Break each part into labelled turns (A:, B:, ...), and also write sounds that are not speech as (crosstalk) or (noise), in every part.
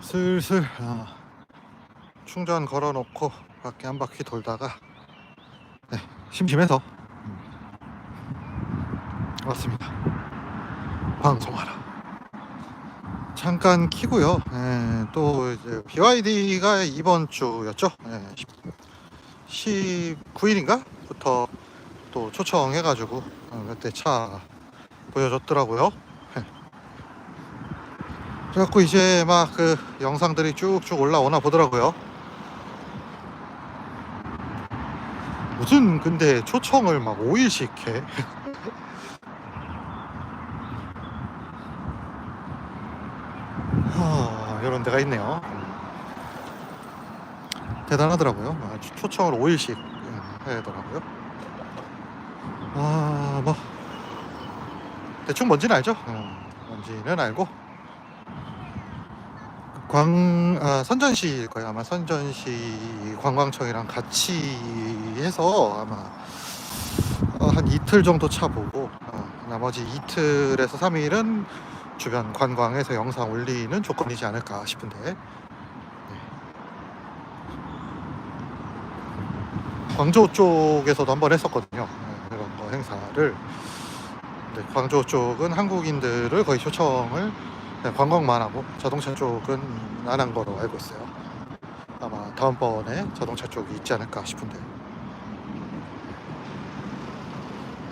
A: 슬슬 어, 충전 걸어놓고 밖에 한 바퀴 돌다가 네, 심심해서 음, 왔습니다. 방송하러. 잠깐 키고요. 예, 또 이제 BYD가 이번 주였죠. 예, 19일인가부터 또 초청해가지고 어, 몇대차 보여줬더라고요. 예. 그래갖고 이제 막 그 영상들이 쭉쭉 올라오나 보더라고요. 무슨 근데 초청을 막 5일씩 해. 하, 이런 데가 있네요. 대단하더라고요. 아, 초- 초청을 5일씩 해더라고요. 아, 뭐 대충 뭔지는 알죠? 어, 뭔지는 알고 광 아, 선전시일 거예요. 아마 선전시 관광청이랑 같이 해서 아마 어, 한 이틀 정도 차 보고 어, 나머지 이틀에서 3일은 주변 관광에서 영상 올리는 조건이지 않을까 싶은데 네. 광저우 쪽에서도 한번 했었거든요. 네, 이런 거 행사를 네, 광저우 쪽은 한국인들을 거의 초청을 네, 관광만 하고 자동차 쪽은 안 한 거로 알고 있어요. 아마 다음번에 자동차 쪽이 있지 않을까 싶은데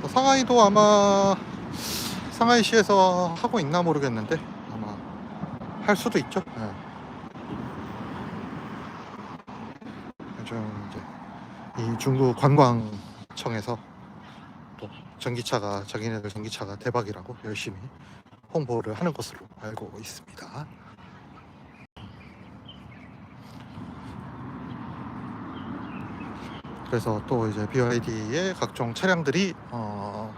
A: 상하이도 아마 상하이시에서 하고 있나 모르겠는데 아마 할 수도 있죠. 예. 좀 이제 이 중국 관광청에서 또 전기차가 자기네들 전기차가 대박이라고 열심히 홍보를 하는 것으로 알고 있습니다. 그래서 또 이제 BYD의 각종 차량들이 어,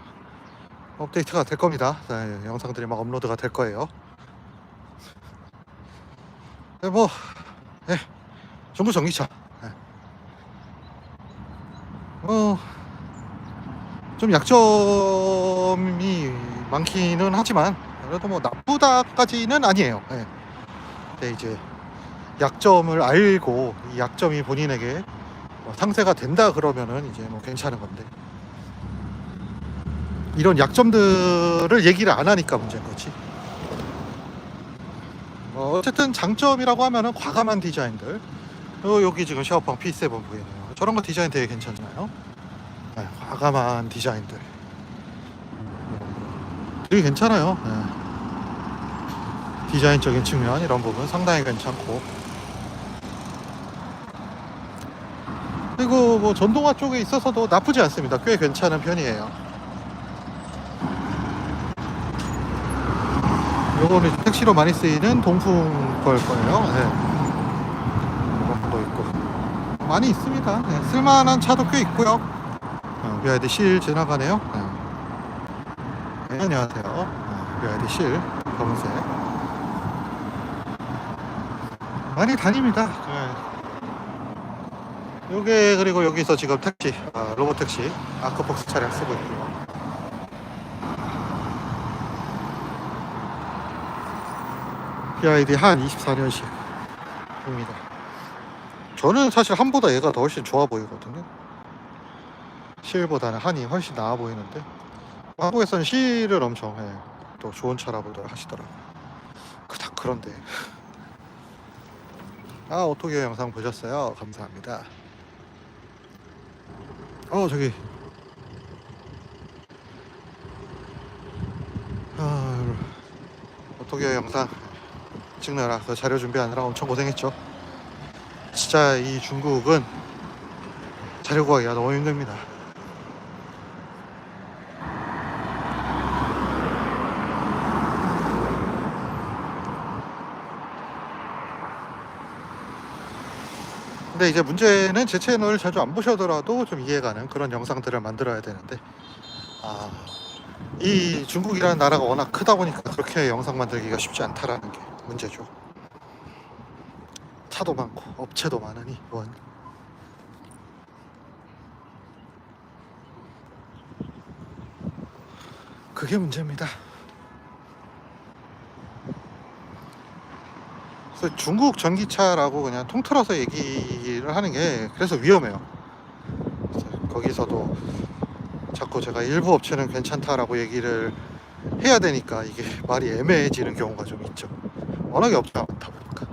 A: 업데이트가 될 겁니다. 네, 영상들이 막 업로드가 될 거예요. 네, 뭐, 네, 전부 전기차. 네. 어, 좀 약점이 많기는 하지만 그래도 뭐 나쁘다까지는 아니에요. 네. 근데 이제 약점을 알고 이 약점이 본인에게 뭐 상세가 된다 그러면은 이제 뭐 괜찮은 건데 이런 약점들을 얘기를 안 하니까 문제인 거지. 어, 어쨌든 장점이라고 하면은 과감한 디자인들. 어, 여기 지금 샤워방 P7 보이네요. 저런 거 디자인 되게 괜찮잖아요. 네, 과감한 디자인들. 되게 괜찮아요. 네. 디자인적인 측면 이런 부분 상당히 괜찮고. 그리고 뭐 전동화 쪽에 있어서도 나쁘지 않습니다. 꽤 괜찮은 편이에요. 요거는 택시로 많이 쓰이는 동풍 걸 거예요. 네. 이런 것도 있고 많이 있습니다. 네, 쓸만한 차도 꽤 있고요. 어, BYD 실 지나가네요. 네. 네, 안녕하세요. 어, BYD 실 검은색 많이 다닙니다. 네. 요게 그리고 여기서 지금 택시 아, 로봇 택시 아크폭스 차량 쓰고 있고요. BID 한 24년식입니다. 저는 사실 한보다 얘가 더 훨씬 좋아 보이거든요. 실보다는 한이 훨씬 나아 보이는데 한국에서는 실을 엄청 해. 또 좋은 차라고들 하시더라고요. 그닥 그런데 아 오토기어 영상 보셨어요? 감사합니다. 어 저기 아, 오토기어 영상 찍느라 그 자료 준비하느라 엄청 고생했죠. 진짜 이 중국은 자료 구하기가 너무 힘듭니다. 근데 이제 문제는 제 채널 자주 안 보셔더라도 좀 이해가는 그런 영상들을 만들어야 되는데 아, 이 중국이라는 나라가 워낙 크다 보니까 그렇게 영상 만들기가 쉽지 않다라는 게 문제죠. 차도 많고 업체도 많으니 원. 그게 문제입니다. 그래서 중국 전기차라고 그냥 통틀어서 얘기를 하는 게 그래서 위험해요. 거기서도 자꾸 제가 일부 업체는 괜찮다라고 얘기를 해야 되니까 이게 (laughs) 말이 애매해지는 경우가 좀 있죠. 워낙에 업체가 많다 보니까.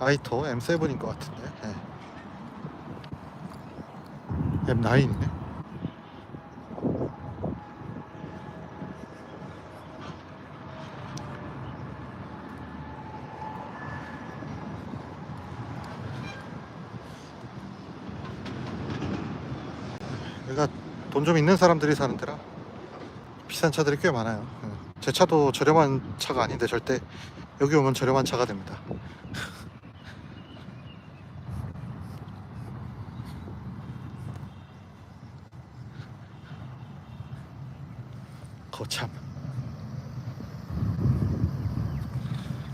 A: 아이토 M7인 것 같은데. 예. M9이네. 여기가 돈 좀 있는 사람들이 사는 데라 비싼 차들이 꽤 많아요. 예. 제 차도 저렴한 차가 아닌데 절대 여기 오면 저렴한 차가 됩니다. (laughs) 거참.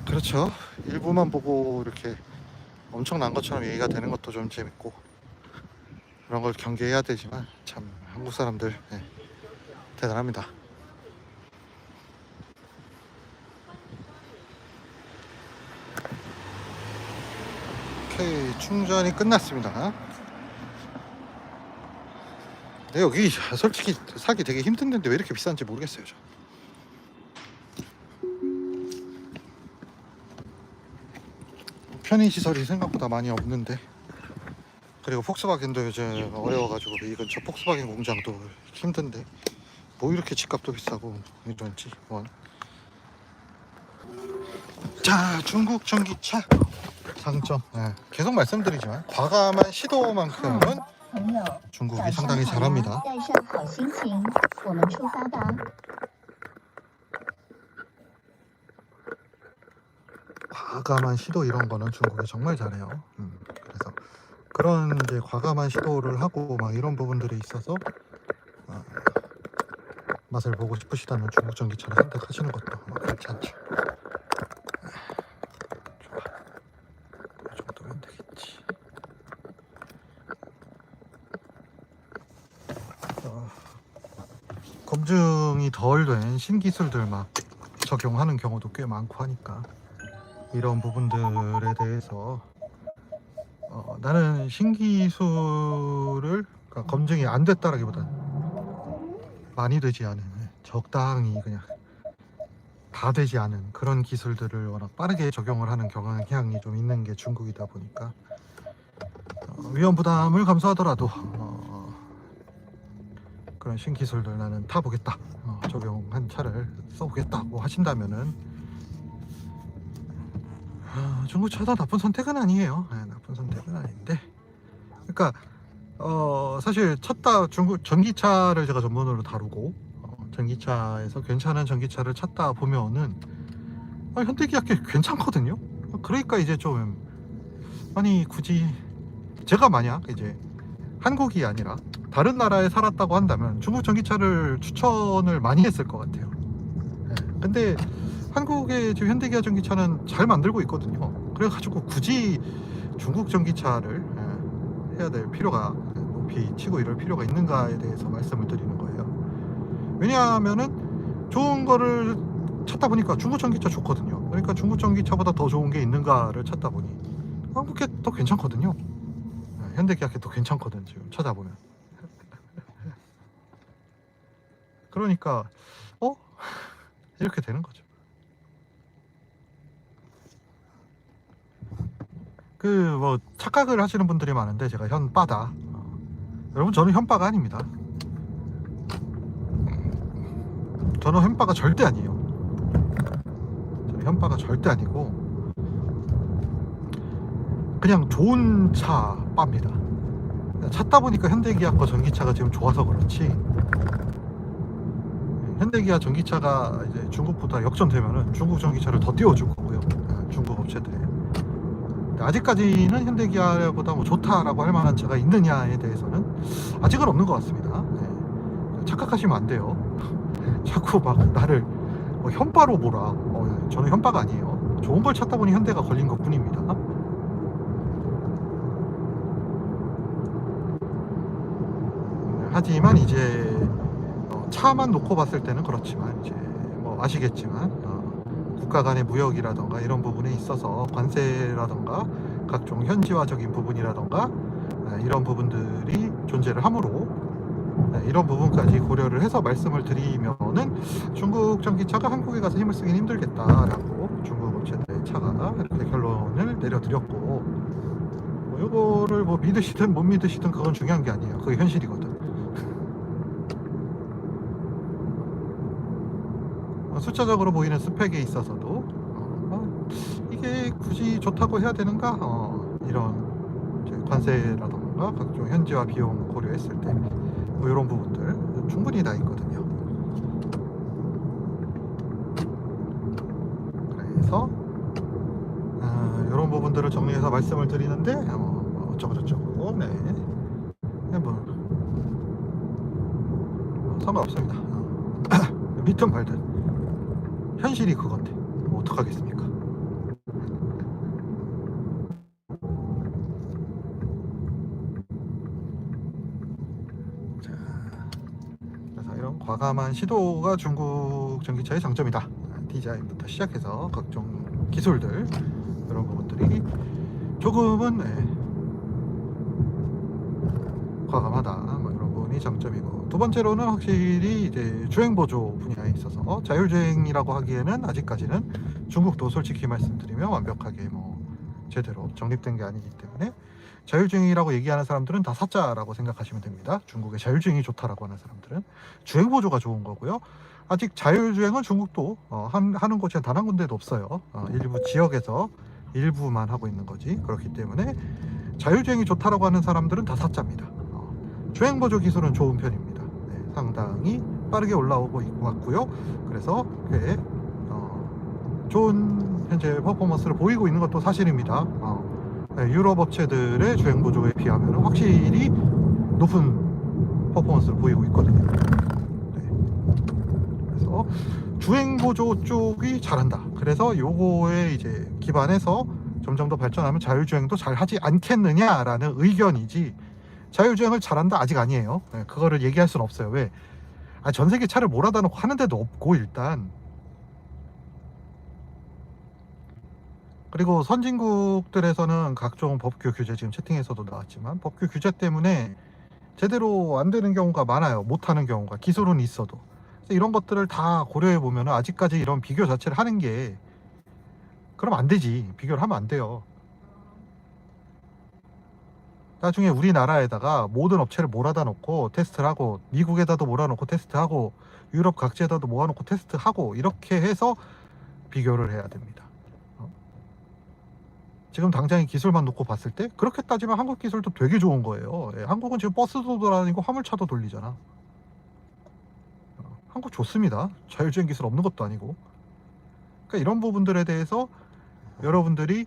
A: 그렇죠. 일부만 보고 이렇게 엄청난 것처럼 얘기가 되는 것도 좀 재밌고 그런 걸 경계해야 되지만 참 한국 사람들 예, 대단합니다. 오케이 충전이 끝났습니다. 네, 여기 솔직히 사기 되게 힘든 데인데 왜 이렇게 비싼지 모르겠어요. 저. 편의 시설이 생각보다 많이 없는데 그리고 폭스바겐도 요즘 어려워가지고 이건 저 폭스바겐 공장도 힘든데 뭐 이렇게 집값도 비싸고 이런지 뭐. 자 중국 전기차 상점 네. 계속 말씀드리지만 과감한 시도만큼은 중국이 상당히 잘합니다 과감한 시도 이런 거는 중국이 정말 잘해요 음. 그런 이제 과감한 시도를 하고 막 이런 부분들에 있어서 어, 맛을 보고 싶으시다면 중국 전기차를 선택하시는 것도 뭐. 이 정도면 되겠지. 어, 검증이 덜 된 신기술들 막 적용하는 경우도 꽤 많고 하니까 이런 부분들에 대해서 어, 나는 신기술을 그러니까 검증이 안 됐다라기보다는 많이 되지 않은 적당히 그냥 다 되지 않은 그런 기술들을 워낙 빠르게 적용을 하는 경향이 좀 있는 게 중국이다 보니까 어, 위험 부담을 감수하더라도 어, 그런 신기술들 나는 타보겠다 어, 적용한 차를 써보겠다고 하신다면은 아, 중고차도 나쁜 선택은 아니에요. 네, 나쁜 선택은 아닌데. 그러니까 어, 사실 찾다 중국 전기차를 제가 전문으로 다루고 어, 전기차에서 괜찮은 전기차를 찾다 보면은 아, 현대기아께 괜찮거든요. 그러니까 이제 좀 아니 굳이 제가 만약 이제 한국이 아니라 다른 나라에 살았다고 한다면 중국 전기차를 추천을 많이 했을 것 같아요. 네, 근데 한국의 지금 현대기아 전기차는 잘 만들고 있거든요. 그래가지고 굳이 중국 전기차를 예, 해야 될 필요가 높이 치고 이럴 필요가 있는가에 대해서 말씀을 드리는 거예요. 왜냐하면은 좋은 거를 찾다 보니까 중국 전기차 좋거든요. 그러니까 중국 전기차보다 더 좋은 게 있는가를 찾다 보니 한국 게 더 괜찮거든요. 예, 현대기아 게 더 괜찮거든 지금 찾아보면. (laughs) 그러니까 어 (laughs) 이렇게 되는 거죠. 그 뭐 착각을 하시는 분들이 많은데 제가 현빠다. 어, 여러분 저는 현빠가 아닙니다. 저는 현빠가 절대 아니에요. 저는 현빠가 절대 아니고 그냥 좋은 차 빠입니다. 찾다 보니까 현대기아 거 전기차가 지금 좋아서 그렇지. 현대기아 전기차가 이제 중국보다 역전되면은 중국 전기차를 더 띄워줄 거고요. 아, 중국 업체들이. 근데 아직까지는 현대기아보다 뭐 좋다라고 할 만한 차가 있느냐에 대해서는 아직은 없는 것 같습니다. 네. 착각하시면 안 돼요. (laughs) 자꾸 막 나를 뭐 현바로 보라. 어, 저는 현바가 아니에요. 좋은 걸 찾다 보니 현대가 걸린 것 뿐입니다. 하지만 이제 어, 차만 놓고 봤을 때는 그렇지만 이제 뭐 아시겠지만 어, 국가 간의 무역이라던가 이런 부분에 있어서 관세라던가 각종 현지화적인 부분이라던가 아, 이런 부분들이 존재를 하므로 네, 이런 부분까지 고려를 해서 말씀을 드리면은 중국 전기차가 한국에 가서 힘을 쓰긴 힘들겠다라고 중국 업체들의 차가 이렇게 결론을 내려드렸고 뭐 이거를 뭐 믿으시든 못 믿으시든 그건 중요한 게 아니에요. 그게 현실이거든. 어, 숫자적으로 보이는 스펙에 있어서도 어, 뭐 이게 굳이 좋다고 해야 되는가 어, 이런 관세라던가 각종 현지화 비용 고려했을 때 뭐 이런 부분들 충분히 다 있거든요. 그래서 아, 이런 부분들을 정리해서 말씀을 드리는데 어, 뭐 어쩌고 저쩌고 네, 네, 뭐 어, 상관없습니다. 어. (coughs) 믿든 말든 현실이 그건데 뭐 어떡하겠습니까? 자, 그래서 이런 과감한 시도가 중국 전기차의 장점이다. 디자인부터 시작해서 각종 기술들 이런 부분들이 조금은 예, 과감하다. 뭐 이런 부분이 장점이고 두 번째로는 확실히 이제 주행 보조 분야에 있어서 자율주행이라고 하기에는 아직까지는 중국도 솔직히 말씀드리면 완벽하게 뭐 제대로 정립된 게 아니기 때문에 자율주행이라고 얘기하는 사람들은 다 사짜라고 생각하시면 됩니다. 중국의 자율주행이 좋다라고 하는 사람들은 주행 보조가 좋은 거고요. 아직 자율주행은 중국도 어, 한, 하는 곳이 단 한 군데도 없어요. 어, 일부 지역에서 일부만 하고 있는 거지. 그렇기 때문에 자율주행이 좋다라고 하는 사람들은 다 사짜입니다. 어, 주행 보조 기술은 좋은 편입니다. 네, 상당히 빠르게 올라오고 있고 같고요. 그래서 꽤 어, 좋은 현재 퍼포먼스를 보이고 있는 것도 사실입니다. 어, 네, 유럽 업체들의 주행 보조에 비하면 확실히 높은 퍼포먼스를 보이고 있거든요. 네. 그래서 주행 보조 쪽이 잘한다. 그래서 요거에 이제 기반해서 점점 더 발전하면 자율주행도 잘 하지 않겠느냐라는 의견이지 자율주행을 잘한다 아직 아니에요. 네, 그거를 얘기할 수는 없어요. 왜? 아, 전 세계 차를 몰아다 놓고 하는 데도 없고 일단 그리고 선진국들에서는 각종 법규 규제 지금 채팅에서도 나왔지만 법규 규제 때문에 제대로 안 되는 경우가 많아요. 못 하는 경우가 기술은 있어도 이런 것들을 다 고려해 보면 아직까지 이런 비교 자체를 하는 게 그럼 안 되지 비교를 하면 안 돼요. 나중에 우리나라에다가 모든 업체를 몰아다 놓고 테스트를 하고 미국에다도 몰아놓고 테스트하고 유럽 각지에다도 모아놓고 테스트하고 이렇게 해서 비교를 해야 됩니다. 어? 지금 당장의 기술만 놓고 봤을 때 그렇게 따지면 한국 기술도 되게 좋은 거예요. 예, 한국은 지금 버스도 돌아다니고 화물차도 돌리잖아. 어, 한국 좋습니다. 자율주행 기술 없는 것도 아니고. 그러니까 이런 부분들에 대해서 여러분들이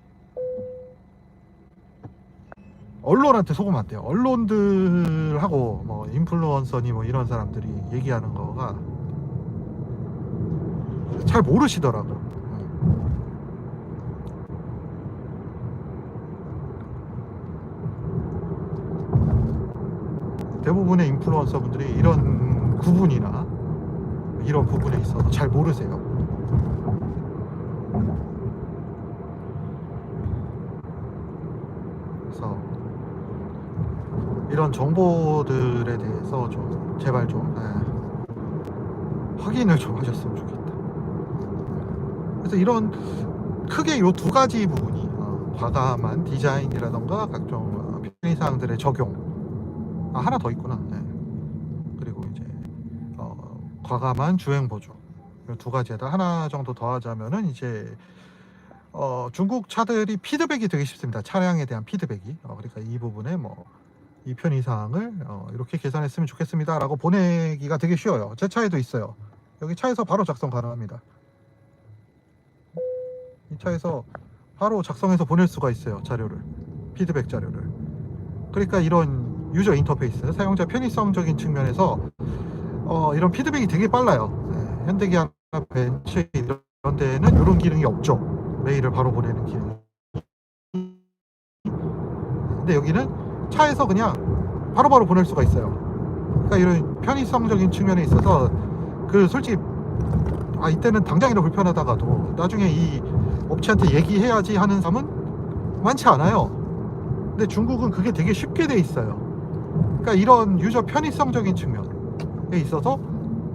A: 언론한테 속으면 안 돼요. 언론들하고 뭐 인플루언서니 뭐 이런 사람들이 얘기하는 거가 잘 모르시더라고. 대부분의 인플루언서 분들이 이런 구분이나 이런 부분에 있어서 잘 모르세요. 그래서 이런 정보들에 대해서 좀 제발 좀 예, 확인을 좀 하셨으면 좋겠다. 그래서 이런 크게 요두 가지 부분이 어, 과감한 디자인이라던가 각종 어, 편의사항들의 적용 아 하나 더 있구나. 예. 그리고 이제 어, 과감한 주행 보조 요두 가지에다 하나 정도 더 하자면은 이제 어, 중국 차들이 피드백이 되게 쉽습니다. 차량에 대한 피드백이. 어, 그러니까 이 부분에 뭐, 이 편의 사항을 어, 이렇게 계산했으면 좋겠습니다. 라고 보내기가 되게 쉬워요. 제 차에도 있어요. 여기 차에서 바로 작성 가능합니다. 이 차에서 바로 작성해서 보낼 수가 있어요. 자료를. 피드백 자료를. 그러니까 이런 유저 인터페이스, 사용자 편의성적인 측면에서 어, 이런 피드백이 되게 빨라요. 네, 현대기아나 벤츠 이런 데는 이런 기능이 없죠. 메일을 바로 보내는 기능. 근데 여기는 차에서 그냥 바로 바로 보낼 수가 있어요. 그러니까 이런 편의성적인 측면에 있어서 그 솔직히 아 이때는 당장이라 불편하다가도 나중에 이 업체한테 얘기해야지 하는 사람은 많지 않아요. 근데 중국은 그게 되게 쉽게 돼 있어요. 그러니까 이런 유저 편의성적인 측면에 있어서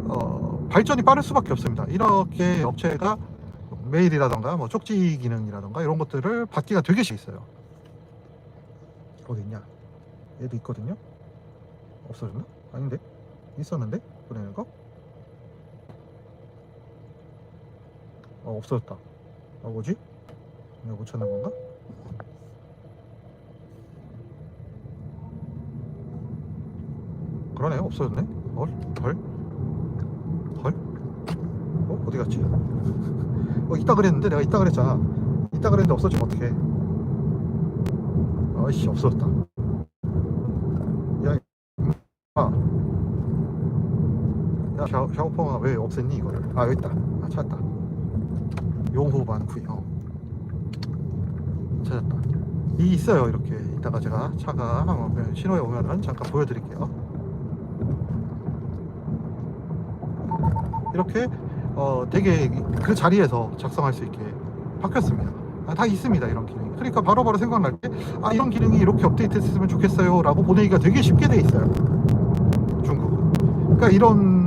A: 어, 발전이 빠를 수밖에 없습니다. 이렇게 업체가 메일이라던가 뭐 쪽지 기능이라던가 이런 것들을 받기가 되게 쉽 있어요. 어디 있냐? 얘도 있거든요. 없어졌나? 아닌데? 있었는데? 보내는 거? 어, 없어졌다. 아, 뭐지? 내가 못 찾는 건가? 그러네, 없어졌네. 헐, 헐, 헐. 어, 어디 갔지? 어, 있다 그랬는데 내가 있다 그랬잖아. 있다 그랬는데 없어지면 어떡해. 아이씨, 없어졌다. 야, 아. 야, 샤, 샤오펑아 왜 없앴니 이거를? 아, 여기 있다. 아, 찾았다. 용호 많구요. 찾았다. 이 있어요 이렇게. 이따가 제가 차가 신호에 오면은 잠깐 보여드릴게요. 이렇게 어 되게 그 자리에서 작성할 수 있게 바뀌었습니다. 아, 다 있습니다 이런 기능이. 그러니까 바로 바로 생각날 때 아 이런 기능이 이렇게 업데이트 했으면 좋겠어요 라고 보내기가 되게 쉽게 돼 있어요. 중국은. 그러니까 이런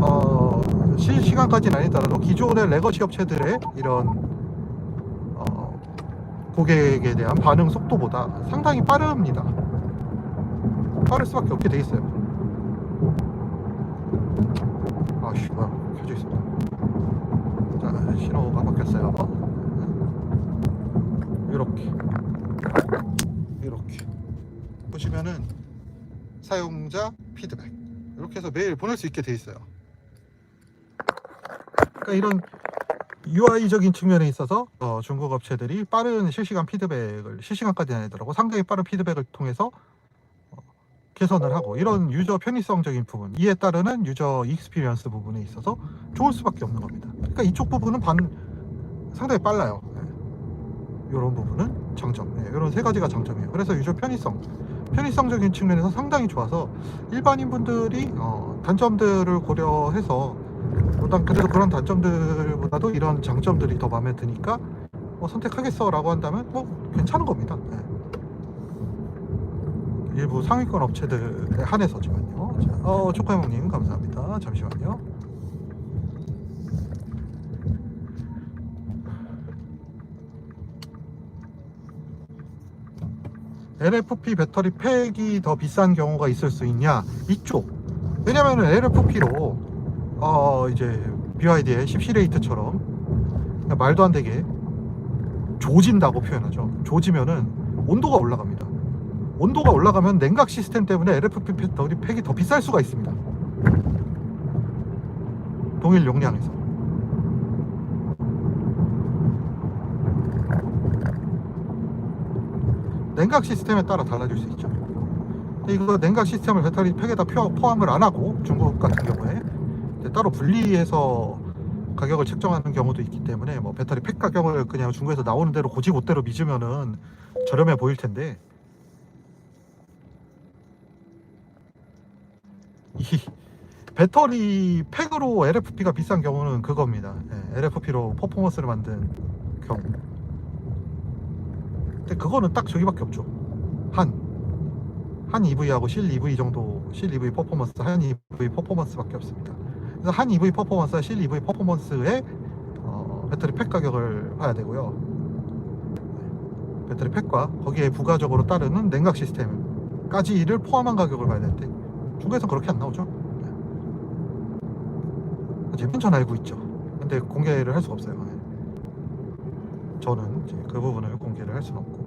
A: 어, 실시간까지는 아니더라도 기존의 레거시 업체들의 이런 어, 고객에 대한 반응 속도보다 상당히 빠릅니다. 빠를 수밖에 없게 돼 있어요. 아씨, 뭐야, 켜져 있습니다. 자, 신호가 바뀌었어요. 이렇게, 이렇게 보시면은 사용자 피드백 이렇게 해서 메일 보낼 수 있게 돼 있어요. 그러니까 이런 UI적인 측면에 있어서 어, 중국 업체들이 빠른 실시간 피드백을 실시간까지는 아니더라고 상당히 빠른 피드백을 통해서 어, 개선을 하고 이런 유저 편의성적인 부분 이에 따르는 유저 익스피리언스 부분에 있어서 좋을 수밖에 없는 겁니다. 그러니까 이쪽 부분은 반 상당히 빨라요. 이런 부분은 장점. 이런 세 가지가 장점이에요. 그래서 유저 편의성, 편의성적인 측면에서 상당히 좋아서 일반인 분들이 어, 단점들을 고려해서 일단 그래도 그런 단점들보다도 이런 장점들이 더 마음에 드니까 뭐 선택하겠어 라고 한다면 뭐 괜찮은 겁니다. 네. 일부 상위권 업체들에 한해서지만요. 자, 어, 초코해몽님 감사합니다. 잠시만요. LFP 배터리 팩이 더 비싼 경우가 있을 수 있냐? 이쪽. 왜냐면은 LFP로 어 이제 BYD의 10 시레이트처럼 말도 안 되게 조진다고 표현하죠. 조지면은 온도가 올라갑니다. 온도가 올라가면 냉각 시스템 때문에 LFP 배터리 팩이 더 비쌀 수가 있습니다. 동일 용량에서. 냉각 시스템에 따라 달라질 수 있죠. 이거 냉각 시스템을 배터리 팩에다 표- 포함을 안 하고 중국 같은 경우에 따로 분리해서 가격을 책정하는 경우도 있기 때문에 뭐 배터리 팩 가격을 그냥 중국에서 나오는 대로 고지고대로 믿으면은 저렴해 보일 텐데 이 배터리 팩으로 LFP가 비싼 경우는 그겁니다. LFP로 퍼포먼스를 만든 경우. 근데 그거는 딱 저기밖에 없죠. 한. 한 EV하고 실 EV 정도, 실 EV 퍼포먼스, 한 EV 퍼포먼스밖에 없습니다. 그래서 한 EV 퍼포먼스와 실 EV 퍼포먼스의 어, 배터리 팩 가격을 봐야 되고요. 네. 배터리 팩과 거기에 부가적으로 따르는 냉각 시스템까지를 포함한 가격을 봐야 되는데 중국에서 그렇게 안 나오죠. 네. 제전 알고 있죠. 근데 공개를 할 수가 없어요. 네. 저는 그 부분을 공개를 할 수는 없고.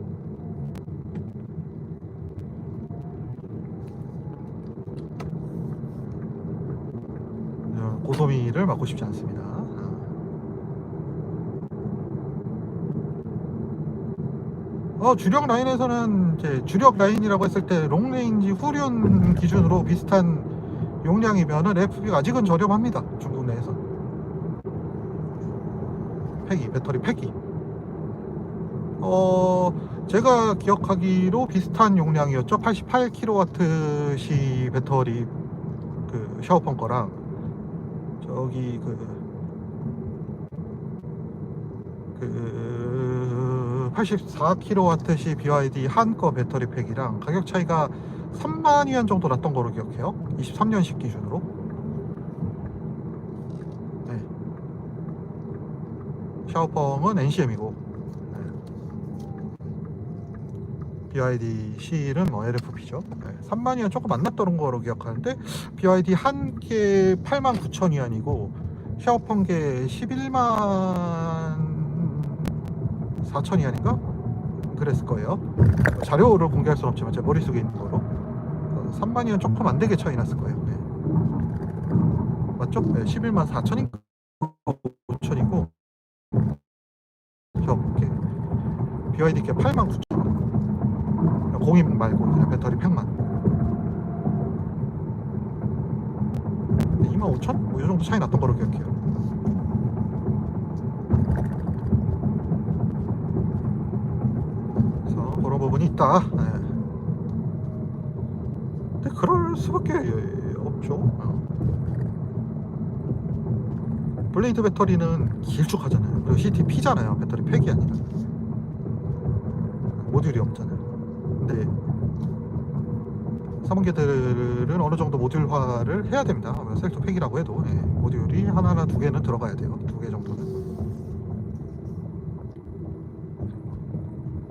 A: 어, 고소미를 맡고 싶지 않습니다. 어, 주력 라인에서는 이제 주력 라인이라고 했을 때 롱레인지 후륜 기준으로 비슷한 용량이면은 FB가 아직은 저렴합니다. 중국 내에서. 팩이, 배터리 팩이. 어, 제가 기억하기로 비슷한 용량이었죠. 88kWh 배터리 그 샤오펑 거랑 저기 그, 그 84kWh BYD 한거 배터리팩이랑 가격 차이가 3만 위안 정도 났던 거로 기억해요. 23년식 기준으로. 네. 샤오펑은 NCM이고. BYD C는 뭐 LFP죠. 네. 3만 위안 조금 안 났던 거로 기억하는데 BYD 한 개 8만 9천 위안이고 샤오펑 게 11만 4천 위안인가? 그랬을 거예요. 자료를 공개할 수는 없지만 제 머릿속에 있는 거로 어, 3만 위안 조금 안 되게 차이 났을 거예요. 네. 맞죠? 네, 11만 4천인가 5천이고 저 볼게 BYD께 8만 9천 원 공입 말고 그냥 배터리 2만 5천? 뭐이 정도 차이 났던 거로 기억해요. 그래서 그런 부분이 있다. 네. 근데 그럴 수밖에 없죠. 어. 블레이드 배터리는 길쭉하잖아요. 그리고 CTP잖아요. 배터리 팩이 아니라 모듈이 없잖아요. 근데 사문계들은 어느 정도 모듈화를 해야 됩니다. 셀렉터 팩이라고 해도 예, 모듈이 하나나 두 개는 들어가야 돼요. 두 개 정도는.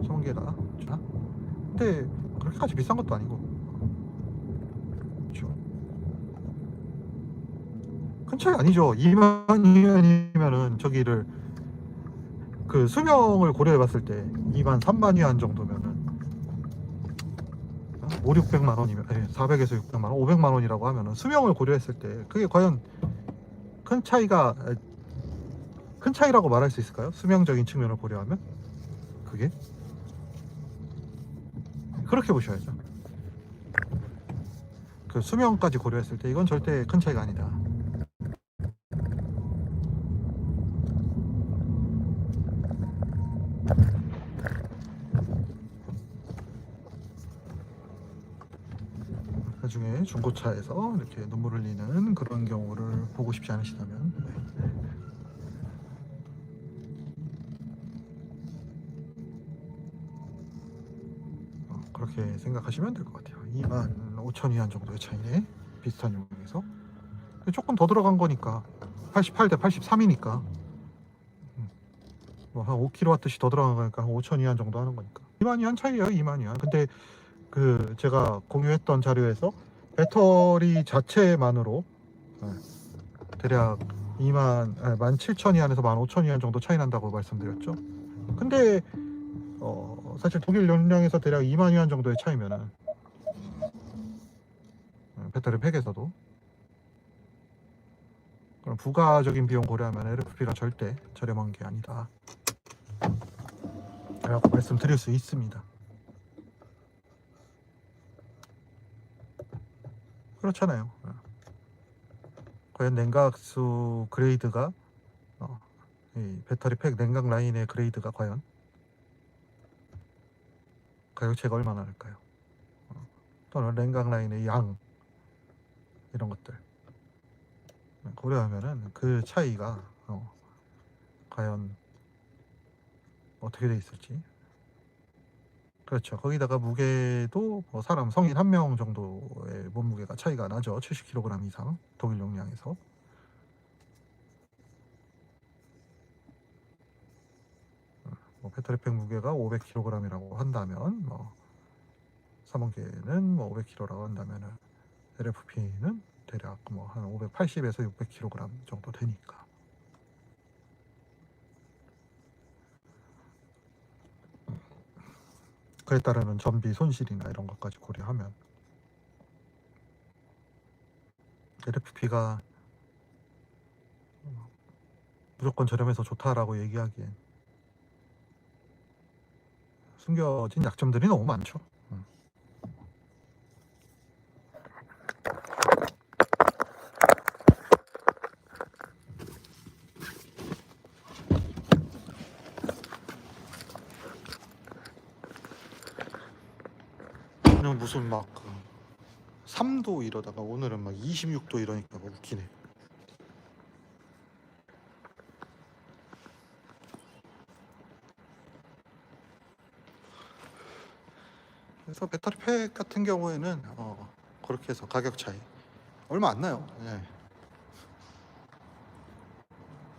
A: 사문계가 주나? 근데 그렇게까지 비싼 것도 아니고. 큰 차이 아니죠. 2만 위안이면은 저기를 그 수명을 고려해 봤을 때 2만 3만 위안 정도면은 5, 600만 원이면 예, 400에서 600만 원, 500만 원이라고 하면은 수명을 고려했을 때 그게 과연 큰 차이가 에, 큰 차이라고 말할 수 있을까요? 수명적인 측면을 고려하면 그게 그렇게 보셔야죠. 그 수명까지 고려했을 때 이건 절대 큰 차이가 아니다. 나중에 중고차에서 이렇게 눈물 흘리는 그런 경우를 보고 싶지 않으시다면 네. 어, 그렇게 생각하시면 될 것 같아요. 2만 5천 위안 정도의 차이네. 비슷한 용량에서. 조금 더 들어간 거니까 88대 83이니까. 뭐한 5kW씩 더 들어간 거니까 한 5천 위안 정도 하는 거니까. 2만 위안 차이예요 2만 위안. 근데 그 제가 공유했던 자료에서 배터리 자체만으로 예, 대략 2만 17,000 위 안에서 15,000 위 안 정도 차이 난다고 말씀드렸죠. 근데 어, 사실 독일 용량에서 대략 2만 위안 정도의 차이면은 예, 배터리 팩에서도 그럼 부가적인 비용 고려하면 LFP가 절대 저렴한 게 아니다. 라고 말씀드릴 수 있습니다. 그렇잖아요. 어. 과연 냉각수 그레이드가 어, 이 배터리 팩 냉각 라인의 그레이드가 과연 가격 차이가 얼마나 날까요? 어, 또는 냉각 라인의 양 이런 것들 고려하면은 그 차이가 어, 과연 어떻게 돼 있을지 그렇죠. 거기다가 무게도 뭐 사람 성인 한 명 정도의 몸무게가 차이가 나죠. 70kg 이상 독일 용량에서. 뭐 배터리팩 무게가 500kg이라고 한다면 뭐 사문계는 뭐 500kg라고 한다면은 LFP는 대략 뭐 한 580에서 600kg 정도 되니까. 그에 따르는 전비 손실이나 이런 것까지 고려하면 LFP가 무조건 저렴해서 좋다라고 얘기하기엔 숨겨진 약점들이 너무 많죠. 무슨 막 그 3도 이러다가 오늘은 막 26도 이러니까 막 웃기네. 그래서 배터리 팩 같은 경우에는 어, 그렇게 해서 가격 차이 얼마 안 나요. 예.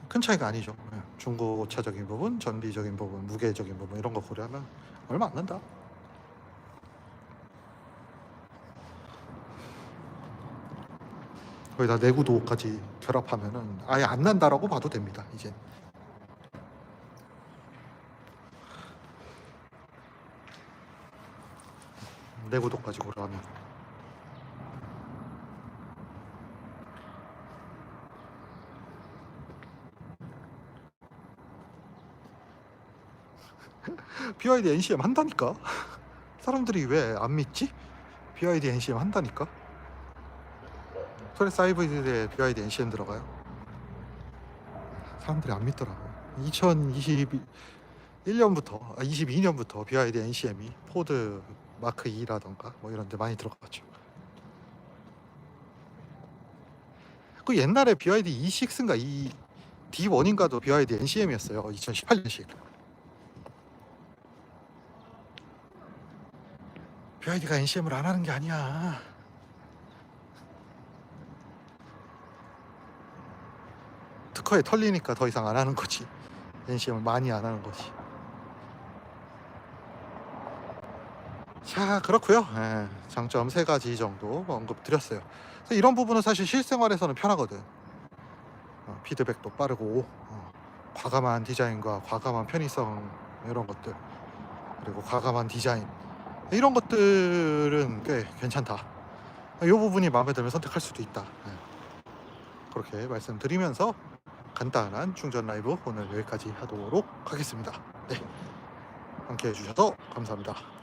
A: 큰 차이가 아니죠. 예. 중고차적인 부분, 전비적인 부분, 무게적인 부분 이런 거 고려하면 얼마 안 난다. 거기다 내구도까지 결합하면은 아예 안 난다라고 봐도 됩니다. 이제. 내구도까지 고려하면. (laughs) BYD NCM 한다니까? (laughs) 사람들이 왜 안 믿지? BYD NCM 한다니까? 토레스 하이브리드에 BYD NCM 들어가요? 사람들이 안 믿더라고요. 2021년부터, 아, 22년부터 BYD NCM이 포드 마크 2라던가 뭐 이런 데 많이 들어갔죠. 그 옛날에 BYD E6인가 E D1인가도 BYD NCM이었어요. 2018년식. BYD가 NCM을 안 하는 게 아니야. 특허에 털리니까 더 이상 안 하는 거지. NCM을 많이 안 하는 거지. 자, 그렇고요. 예, 장점 세 가지 정도 언급 드렸어요. 그래서 이런 부분은 사실 실생활에서는 편하거든. 어, 피드백도 빠르고 어, 과감한 디자인과 과감한 편의성 이런 것들 그리고 과감한 디자인 이런 것들은 꽤 괜찮다. 이 부분이 마음에 들면 선택할 수도 있다. 예. 그렇게 말씀드리면서 간단한 충전 라이브 오늘 여기까지 하도록 하겠습니다. 네. 함께 해주셔서 감사합니다.